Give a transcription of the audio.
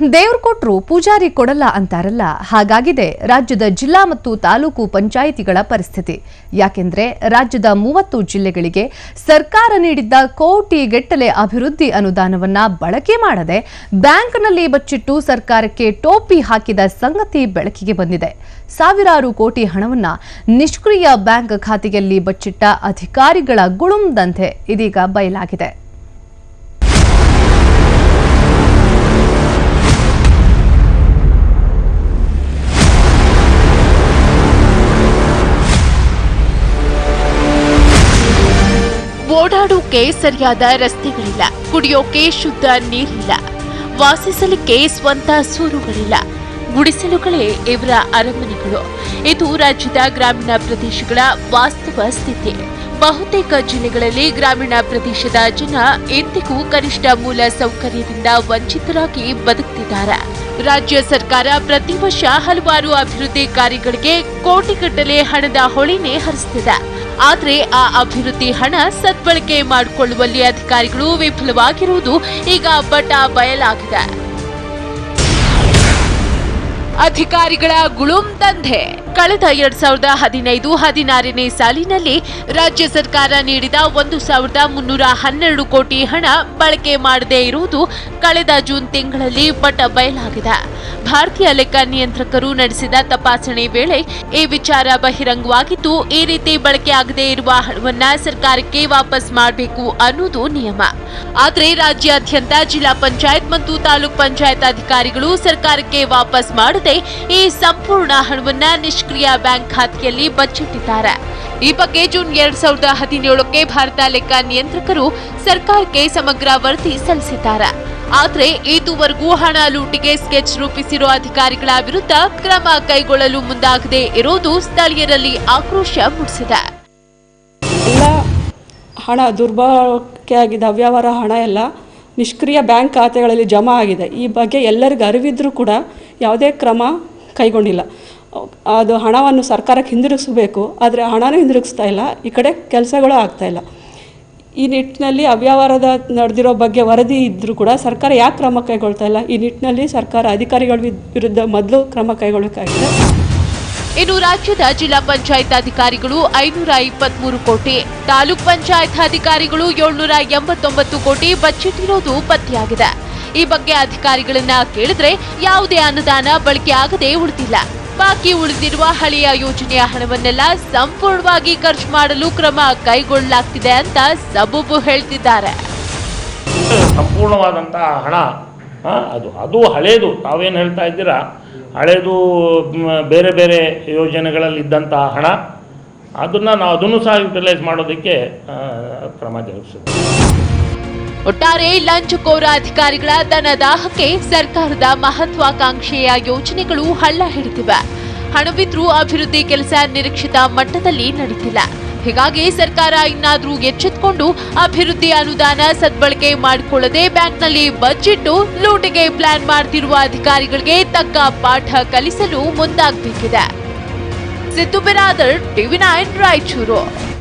ದೇವ್ರು ಕೊಟ್ರು ಪೂಜಾರಿ ಕೊಡಲ್ಲ ಅಂತಾರಲ್ಲ. ಹಾಗಾಗಿದೆ ರಾಜ್ಯದ ಜಿಲ್ಲಾ ಮತ್ತು ತಾಲೂಕು ಪಂಚಾಯಿತಿಗಳ ಪರಿಸ್ಥಿತಿ. ಯಾಕೆಂದ್ರೆ ರಾಜ್ಯದ ಮೂವತ್ತು ಜಿಲ್ಲೆಗಳಿಗೆ ಸರ್ಕಾರ ನೀಡಿದ್ದ ಕೋಟಿ ಗೆಟ್ಟಲೆ ಅಭಿವೃದ್ಧಿ ಅನುದಾನವನ್ನ ಬಳಕೆ ಮಾಡದೆ ಬ್ಯಾಂಕ್ನಲ್ಲಿ ಬಚ್ಚಿಟ್ಟು ಸರ್ಕಾರಕ್ಕೆ ಟೋಪಿ ಹಾಕಿದ ಸಂಗತಿ ಬೆಳಕಿಗೆ ಬಂದಿದೆ. ಸಾವಿರಾರು ಕೋಟಿ ಹಣವನ್ನ ನಿಷ್ಕ್ರಿಯ ಬ್ಯಾಂಕ್ ಖಾತೆಯಲ್ಲಿ ಬಚ್ಚಿಟ್ಟ ಅಧಿಕಾರಿಗಳ ಗುಳುಂದಂತೆ ಇದೀಗ ಬಯಲಾಗಿದೆ. ಓಡಾಡೋಕೆ ಸರಿಯಾದ ರಸ್ತೆಗಳಿಲ್ಲ. ಕುಡಿಯೋಕೆ ಶುದ್ಧ ನೀರಿಲ್ಲ. ವಾಸಿಸಲಿಕ್ಕೆ ಸ್ವಂತ ಸೂರುಗಳಿಲ್ಲ. ಗುಡಿಸಲುಗಳೇ ಇವರ ಅರಮನೆಗಳು. ಇದು ರಾಜ್ಯದ ಗ್ರಾಮೀಣ ಪ್ರದೇಶಗಳ ವಾಸ್ತವ ಸ್ಥಿತಿ. ಬಹುತೇಕ ಜಿಲ್ಲೆಗಳಲ್ಲಿ ಗ್ರಾಮೀಣ ಪ್ರದೇಶದ ಜನ ಎಂದಿಗೂ ಕನಿಷ್ಠ ಮೂಲ ಸೌಕರ್ಯದಿಂದ ವಂಚಿತರಾಗಿ ಬದುಕ್ತಿದ್ದಾರೆ. ರಾಜ್ಯ ಸರ್ಕಾರ ಪ್ರತಿ ವರ್ಷ ಹಲವಾರು ಅಭಿವೃದ್ಧಿ ಕಾರ್ಯಗಳಿಗೆ ಕೋಟಿಗಟ್ಟಲೆ ಹಣದ ಹೊಳಿನೇ ಹರಿಸ್ತಿದೆ. ಆದ್ರೆ ಆ ಅಭಿವೃದ್ಧಿ ಹಣ ಸದ್ಬಳಕೆ ಮಾಡಿಕೊಳ್ಳುವಲ್ಲಿ ಅಧಿಕಾರಿಗಳು ವಿಫಲವಾಗಿರುವುದು ಈಗ ಬಟ ಬಯಲಾಗಿದೆ. ಅಧಿಕಾರಿಗಳ ಗುಳುಂ ದಂಧೆ. ಕಳೆದ ಎರಡ್ ಸಾವಿರದ ಹದಿನೈದು ಹದಿನಾರನೇ ಸಾಲಿನಲ್ಲಿ ರಾಜ್ಯ ಸರ್ಕಾರ ನೀಡಿದ ಒಂದು ಸಾವಿರದ ಮುನ್ನೂರ ಹನ್ನೆರಡು ಕೋಟಿ ಹಣ ಬಳಕೆ ಮಾಡದೇ ಇರುವುದು ಕಳೆದ ಜೂನ್ ತಿಂಗಳಲ್ಲಿ ಪಟ ಬಯಲಾಗಿದೆ. ಭಾರತೀಯ ಲೆಕ್ಕ ನಿಯಂತ್ರಕರು ನಡೆಸಿದ ತಪಾಸಣೆ ವೇಳೆ ಈ ವಿಚಾರ ಬಹಿರಂಗವಾಗಿದ್ದು, ಈ ರೀತಿ ಬಳಕೆ ಆಗದೇ ಇರುವ ಹಣವನ್ನ ಸರ್ಕಾರಕ್ಕೆ ವಾಪಸ್ ಮಾಡಬೇಕು ಅನ್ನೋದು ನಿಯಮ. ಆದರೆ ರಾಜ್ಯಾದ್ಯಂತ ಜಿಲ್ಲಾ ಪಂಚಾಯತ್ ಮತ್ತು ತಾಲೂಕ್ ಪಂಚಾಯತ್ ಅಧಿಕಾರಿಗಳು ಸರ್ಕಾರಕ್ಕೆ ವಾಪಸ್ ಮಾಡದೆ ಈ ಸಂಪೂರ್ಣ ಹಣವನ್ನ ನಿಷ್ಕ್ರಿಯ ಬ್ಯಾಂಕ್ ಖಾತೆಯಲ್ಲಿ ಬಚ್ಚಿಟ್ಟಿದ್ದಾರೆ. ಈ ಬಗ್ಗೆ ಜೂನ್ ಎರಡ್ ಸಾವಿರದ ಹದಿನೇಳಕ್ಕೆ ಭಾರತ ಲೆಕ್ಕ ನಿಯಂತ್ರಕರು ಸರ್ಕಾರಕ್ಕೆ ಸಮಗ್ರ ವರದಿ ಸಲ್ಲಿಸಿದ್ದಾರೆ. ಆದರೆ ಇದುವರೆಗೂ ಹಣ ಲೂಟಿಗೆ ಸ್ಕೆಚ್ ರೂಪಿಸಿರುವ ಅಧಿಕಾರಿಗಳ ವಿರುದ್ಧ ಕ್ರಮ ಕೈಗೊಳ್ಳಲು ಮುಂದಾಗದೆ ಇರುವುದು ಸ್ಥಳೀಯರಲ್ಲಿ ಆಕ್ರೋಶ ಮೂಡಿಸಿದೆ. ಎಲ್ಲ ಹಣ ದುರ್ಬಳಕೆ ಆಗಿದೆ ಅವ್ಯವಹಾರ ಹಣ ಎಲ್ಲ ನಿಷ್ಕ್ರಿಯ ಬ್ಯಾಂಕ್ ಖಾತೆಗಳಲ್ಲಿ ಜಮಾ ಆಗಿದೆ. ಈ ಬಗ್ಗೆ ಎಲ್ಲರಿಗೂ ಅರಿವಿದ್ರೂ ಕೂಡ ಯಾವುದೇ ಕ್ರಮ ಕೈಗೊಂಡಿಲ್ಲ. ಅದು ಹಣವನ್ನು ಸರ್ಕಾರಕ್ಕೆ ಹಿಂದಿರುಗಿಸಬೇಕು, ಆದರೆ ಹಣನೂ ಹಿಂದಿರುಗಿಸ್ತಾ ಇಲ್ಲ, ಈ ಕಡೆ ಕೆಲಸಗಳು ಆಗ್ತಾಯಿಲ್ಲ ಈ ನಿಟ್ಟಿನಲ್ಲಿ ಅವ್ಯವಹಾರದ ನಡೆದಿರೋ ಬಗ್ಗೆ ವರದಿ ಇದ್ದರೂ ಕೂಡ ಸರ್ಕಾರ ಯಾಕೆ ಕ್ರಮ ಕೈಗೊಳ್ತಾ ಇಲ್ಲ? ಈ ನಿಟ್ಟಿನಲ್ಲಿ ಸರ್ಕಾರ ಅಧಿಕಾರಿಗಳ ವಿರುದ್ಧ ಮೊದಲು ಕ್ರಮ ಕೈಗೊಳ್ಳಬೇಕಾಗಿದೆ ಇನ್ನು ರಾಜ್ಯದ ಜಿಲ್ಲಾ ಪಂಚಾಯತ್ ಅಧಿಕಾರಿಗಳು ಐನೂರ ಇಪ್ಪತ್ಮೂರು ಕೋಟಿ, ತಾಲೂಕ್ ಪಂಚಾಯತ್ ಅಧಿಕಾರಿಗಳು ಏಳ್ನೂರ ಎಂಬತ್ತೊಂಬತ್ತು ಕೋಟಿ ಇರೋದು ಪತ್ತೆಯಾಗಿದೆ. ಈ ಬಗ್ಗೆ ಅಧಿಕಾರಿಗಳನ್ನ ಕೇಳಿದ್ರೆ ಯಾವುದೇ ಅನುದಾನ ಬಳಕೆ ಆಗದೆ ಉಳಿದಿಲ್ಲ. ಬಾಕಿ ಉಳಿದಿರುವ ಹಳೆಯ ಯೋಜನೆಯ ಹಣವನ್ನೆಲ್ಲ ಸಂಪೂರ್ಣವಾಗಿ ಖರ್ಚು ಮಾಡಲು ಕ್ರಮ ಕೈಗೊಳ್ಳಲಾಗ್ತಿದೆ ಅಂತ ಸಬೂಬು ಹೇಳ್ತಿದ್ದಾರೆ. ಸಂಪೂರ್ಣವಾದಂತಹ ಹಣ ಅದು ಅದು ಹಳೇದು. ತಾವೇನು ಹೇಳ್ತಾ ಇದ್ದೀರಾ? ಹಳೇದು ಬೇರೆ ಬೇರೆ ಯೋಜನೆಗಳಲ್ಲಿ ಇದ್ದಂತಹ ಹಣ. ಅದನ್ನು ನಾವು ಅದನ್ನು ಸಹ ಯುಟಿಲೈಸ್ ಮಾಡೋದಕ್ಕೆ ಕ್ರಮ ಜರುಗಿಸಿದೆ ಒಟ್ಟಾರೆ ಲಂಚಕೋರ ಅಧಿಕಾರಿಗಳ ಧನದಾಹಕ್ಕೆ ಸರ್ಕಾರದ ಮಹತ್ವಾಕಾಂಕ್ಷೆಯ ಯೋಜನೆಗಳು ಹಳ್ಳ ಹಿಡಿದಿವೆ. ಹಣವಿದ್ರೂ ಅಭಿವೃದ್ಧಿ ಕೆಲಸ ನಿರೀಕ್ಷಿತ ಮಟ್ಟದಲ್ಲಿ ನಡೀತಿಲ್ಲ. ಹೀಗಾಗಿ ಸರ್ಕಾರ ಇನ್ನಾದರೂ ಎಚ್ಚೆತ್ಕೊಂಡು ಅಭಿವೃದ್ಧಿ ಅನುದಾನ ಸದ್ಬಳಕೆ ಮಾಡಿಕೊಳ್ಳದೆ ಬ್ಯಾಂಕ್ನಲ್ಲಿ ಬಜೆಟ್ ಲೂಟಿಗೆ ಪ್ಲಾನ್ ಮಾಡ್ತಿರುವ ಅಧಿಕಾರಿಗಳಿಗೆ ತಕ್ಕ ಪಾಠ ಕಲಿಸಲು ಮುಂದಾಗಬೇಕಿದೆ. Siddu Biradar, TV nine, Raichur.